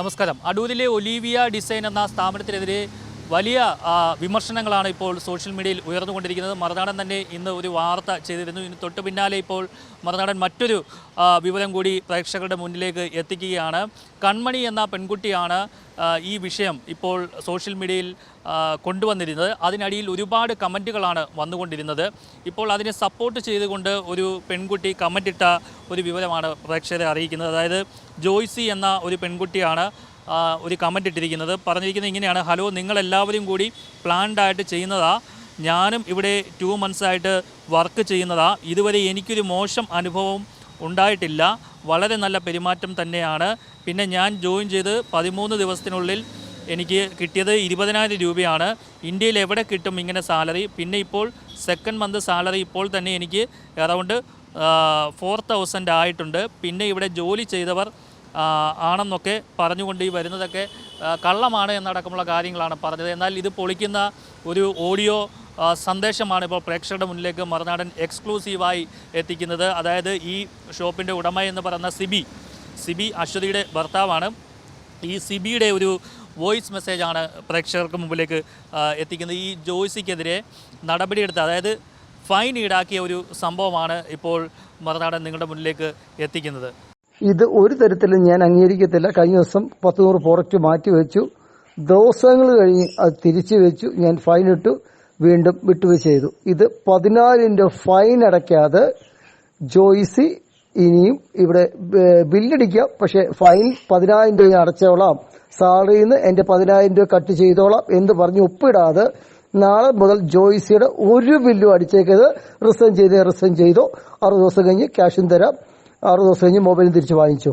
നമസ്കാരം. അടൂരിലെ Olivia design എന്ന സ്ഥാപനത്തിനെതിരെ വലിയ വിമർശനങ്ങളാണ് ഇപ്പോൾ സോഷ്യൽ മീഡിയയിൽ ഉയർന്നുകൊണ്ടിരിക്കുന്നത്. മറുനാടൻ തന്നെ ഇന്ന് ഒരു വാർത്ത ചെയ്തിരുന്നു. ഇനി തൊട്ട് പിന്നാലെ ഇപ്പോൾ മറുനാടൻ മറ്റൊരു വിവരം കൂടി പ്രേക്ഷകരുടെ മുന്നിലേക്ക് എത്തിക്കുകയാണ്. കൺമണി എന്ന പെൺകുട്ടിയാണ് ഈ വിഷയം ഇപ്പോൾ സോഷ്യൽ മീഡിയയിൽ കൊണ്ടുവന്നിരുന്നത്. അതിനടിയിൽ ഒരുപാട് കമന്റുകളാണ് വന്നുകൊണ്ടിരുന്നത്. ഇപ്പോൾ അതിനെ സപ്പോർട്ട് ചെയ്തുകൊണ്ട് ഒരു പെൺകുട്ടി കമന്റിട്ട ഒരു വിവരമാണ് പ്രേക്ഷകരെ അറിയിക്കുന്നത്. അതായത് ജോയ്സി എന്ന ഒരു പെൺകുട്ടിയാണ്. ഒരു കമന്റ് ഇട്ടിരിക്കുന്നത്. പറഞ്ഞിരിക്കുന്നത് ഇങ്ങനെയാണ്. ഹലോ നിങ്ങളെല്ലാവരും കൂടി പ്ലാൻഡായിട്ട് ചെയ്യുന്നതാ. ഞാനും ഇവിടെ ടു മന്ത്സ് ആയിട്ട് വർക്ക് ചെയ്യുന്നതാ. ഇതുവരെ എനിക്കൊരു മോശം അനുഭവം ഉണ്ടായിട്ടില്ല. വളരെ നല്ല പെരുമാറ്റം തന്നെയാണ്. പിന്നെ ഞാൻ ജോയിൻ ചെയ്ത് പതിമൂന്ന് ദിവസത്തിനുള്ളിൽ എനിക്ക് കിട്ടിയത് ഇരുപതിനായിരം രൂപയാണ്. ഇന്ത്യയിൽ എവിടെ കിട്ടും ഇങ്ങനെ സാലറി പിന്നെ ഇപ്പോൾ സെക്കൻഡ് മന്ത് സാലറി ഇപ്പോൾ തന്നെ എനിക്ക് അറൗണ്ട് ഫോർ തൗസൻഡ് ആയിട്ടുണ്ട്. പിന്നെ ഇവിടെ ജോലി ചെയ്തവർ ആണെന്നൊക്കെ പറഞ്ഞുകൊണ്ട് ഈ വരുന്നതൊക്കെ കള്ളമാണ് എന്നടക്കമുള്ള കാര്യങ്ങളാണ് പറഞ്ഞത്. എന്നാൽ ഇത് പൊളിക്കുന്ന ഒരു ഓഡിയോ സന്ദേശമാണ് ഇപ്പോൾ പ്രേക്ഷകരുടെ മുന്നിലേക്ക് മറുനാടൻ എക്സ്ക്ലൂസീവായി എത്തിക്കുന്നത്. അതായത് ഈ ഷോപ്പിന്റെ ഉടമ എന്ന് പറയുന്ന സിബി സിബി അശ്വതിയുടെ ഭർത്താവാണ്. ഈ സിബിയുടെ ഒരു വോയിസ് മെസ്സേജാണ് പ്രേക്ഷകർക്ക് മുമ്പിലേക്ക് എത്തിക്കുന്നത്. ഈ ജോയ്സിക്കെതിരെ നടപടിയെടുത്ത അതായത് ഫൈൻ ഈടാക്കിയ ഒരു സംഭവമാണ് ഇപ്പോൾ മറുനാടൻ നിങ്ങളുടെ മുന്നിലേക്ക് എത്തിക്കുന്നത്. ഇത് ഒരു തരത്തിലും ഞാൻ അംഗീകരിക്കത്തില്ല. കഴിഞ്ഞ ദിവസം പത്ത് നൂറ് പ്രോഡക്റ്റ് മാറ്റി വെച്ചു. ദിവസങ്ങൾ കഴിഞ്ഞ് അത് തിരിച്ചു വെച്ചു. ഞാൻ ഫൈൻ ഇട്ടു. വീണ്ടും വിട്ടുവീഴ്ച ചെയ്തു. ഇത് പതിനായിരം രൂപ ഫൈൻ അടയ്ക്കാതെ ജോയിസി ഇനിയും ഇവിടെ ബില്ലടിക്കാം. പക്ഷെ ഫൈൻ പതിനായിരം രൂപ അടച്ചോളാം. സാലറിയിൽ നിന്ന് എന്റെ പതിനായിരം രൂപ കട്ട് ചെയ്തോളാം എന്ന് പറഞ്ഞ് ഒപ്പിടാതെ നാളെ മുതൽ ജോയിസിയുടെ ഒരു ബില്ലും അടിച്ചേക്കത് റിസൈൻ ചെയ്ത് റിസൈൻ ചെയ്തോ. അറുപത് ദിവസം കഴിഞ്ഞ് ക്യാഷും തരാം. ആറ് ദിവസം കഴിഞ്ഞ് മൊബൈലും തിരിച്ച് വാങ്ങിച്ചു.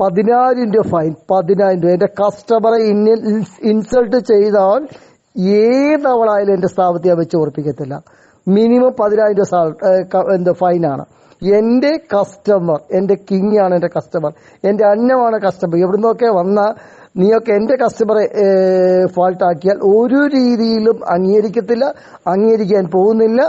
പതിനായിരം രൂപ ഫൈൻ പതിനായിരം രൂപ. എന്റെ കസ്റ്റമറെ ഇൻസൾട്ട് ചെയ്താൽ ഏതവളായാലും എന്റെ സ്ഥാപനത്തെ വെച്ച് ഉറപ്പിക്കത്തില്ല. മിനിമം പതിനായിരം രൂപ എന്താ ഫൈനാണ് എന്റെ കസ്റ്റമർ എന്റെ കിങ് ആണ് എന്റെ കസ്റ്റമർ എന്റെ അന്നമാണ് കസ്റ്റമർ എവിടുന്നൊക്കെ വന്ന നീയൊക്കെ എന്റെ കസ്റ്റമറെ ഫോൾട്ട് ആക്കിയാൽ ഒരു രീതിയിലും അംഗീകരിക്കത്തില്ല അംഗീകരിക്കാൻ പോകുന്നില്ല.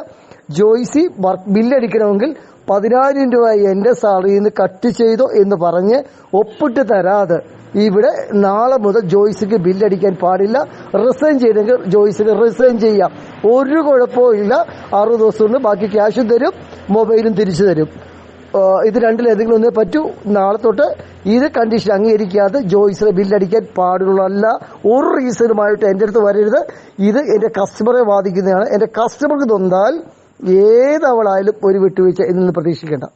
ജോയ്സി വർക്ക് ബില്ലടിക്കണമെങ്കിൽ പതിനായിരം രൂപ എന്റെ സാലറിയിൽ നിന്ന് കട്ട് ചെയ്തോ എന്ന് പറഞ്ഞ് ഒപ്പിട്ട് തരാതെ ഇവിടെ നാളെ മുതൽ ജോയ്സിക്ക് ബില്ലടിക്കാൻ പാടില്ല. റിസൈൻ ചെയ്തെങ്കിൽ ജോയ്സിന് റിസൈൻ ചെയ്യാം. ഒരു കുഴപ്പവും ഇല്ല. അറുപത് ദിവസം കൊണ്ട് ബാക്കി ക്യാഷും തരും മൊബൈലും തിരിച്ചു തരും. ഇത് ഇത് രണ്ടിലേതെങ്കിലും ഒന്നേ പറ്റൂ. നാളെ തൊട്ട് ഇത് കണ്ടീഷൻ അംഗീകരിക്കാതെ ജോയ്സിനെ ബില്ലടിക്കാൻ പാടുള്ളല്ല ഒരു റീസണുമായിട്ട് എന്റെ അടുത്ത് വരരുത്. ഇത് എന്റെ കസ്റ്റമറെ ബാധിക്കുന്നതാണ്. എന്റെ കസ്റ്റമർക്ക് തൊന്നാൽ ഏതവളായാലും ഒരു വിട്ടുവീഴ്ച ഇതിൽ നിന്ന് പ്രതീക്ഷിക്കേണ്ട.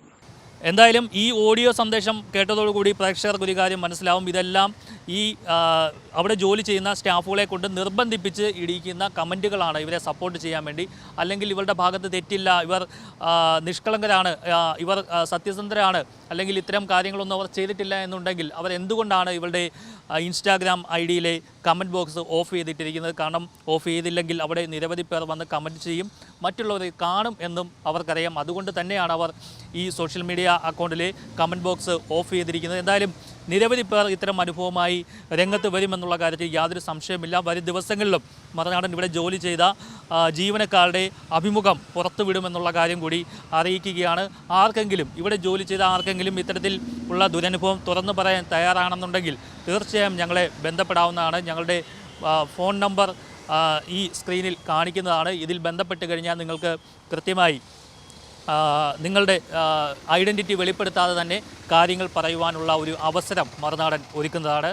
എന്തായാലും ഈ ഓഡിയോ സന്ദേശം കേട്ടതോടുകൂടി പ്രേക്ഷകർക്ക് ഒരു കാര്യം മനസ്സിലാവും. ഇതെല്ലാം ഈ അവിടെ ജോലി ചെയ്യുന്ന സ്റ്റാഫുകളെ കൊണ്ട് നിർബന്ധിപ്പിച്ച് ഇടിയിക്കുന്ന കമന്റുകളാണ് ഇവരെ സപ്പോർട്ട് ചെയ്യാൻ വേണ്ടി. അല്ലെങ്കിൽ ഇവരുടെ ഭാഗത്ത് തെറ്റില്ല ഇവർ നിഷ്കളങ്കരാണ് ഇവർ സത്യസന്ധരാണ് അല്ലെങ്കിൽ ഇത്തരം കാര്യങ്ങളൊന്നും അവർ ചെയ്തിട്ടില്ല എന്നുണ്ടെങ്കിൽ അവരെന്തുകൊണ്ടാണ് ഇവരുടെ ഇൻസ്റ്റാഗ്രാം ഐ ഡിയിലെ കമന്റ് ബോക്സ് ഓഫ് ചെയ്തിട്ടിരിക്കുന്നത് കാരണം ഓഫ് ചെയ്തില്ലെങ്കിൽ അവിടെ നിരവധി പേർ വന്ന് കമന്റ് ചെയ്യും. മറ്റുള്ളവരെ കാണും എന്നും അവർക്കറിയാം. അതുകൊണ്ട് തന്നെയാണ് അവർ ഈ സോഷ്യൽ മീഡിയ അക്കൗണ്ടിലെ കമന്റ് ബോക്സ് ഓഫ് ചെയ്തിരിക്കുന്നത്. എന്തായാലും നിരവധി പേർ ഇത്തരം അനുഭവമായി രംഗത്ത് വരുമെന്നുള്ള കാര്യത്തിൽ യാതൊരു സംശയമില്ല വരും ദിവസങ്ങളിലും മറുനാടൻ ഇവിടെ ജോലി ചെയ്ത ജീവനക്കാരുടെ അഭിമുഖം പുറത്തുവിടുമെന്നുള്ള കാര്യം കൂടി അറിയിക്കുകയാണ്. ആർക്കെങ്കിലും ഇവിടെ ജോലി ചെയ്ത ആർക്കെങ്കിലും ഇത്തരത്തിൽ ഉള്ള ദുരനുഭവം തുറന്നു പറയാൻ തയ്യാറാണെന്നുണ്ടെങ്കിൽ തീർച്ചയായും ഞങ്ങളെ ബന്ധപ്പെടാവുന്നതാണ്. ഞങ്ങളുടെ ഫോൺ നമ്പർ ഈ സ്ക്രീനിൽ കാണിക്കുന്നതാണ്. ഇതിൽ ബന്ധപ്പെട്ട് കഴിഞ്ഞാൽ നിങ്ങൾക്ക് കൃത്യമായി നിങ്ങളുടെ ഐഡന്റിറ്റി വെളിപ്പെടുത്താതെ തന്നെ കാര്യങ്ങൾ പറയുവാനുള്ള ഒരു അവസരം മറുനാടൻ ഒരുക്കുന്നതാണ്.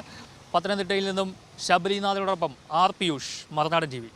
പത്തനംതിട്ടയിൽ നിന്നും ശബരിനാഥിനോടൊപ്പം ആർ പിയൂഷ് മറുനാടൻ ടി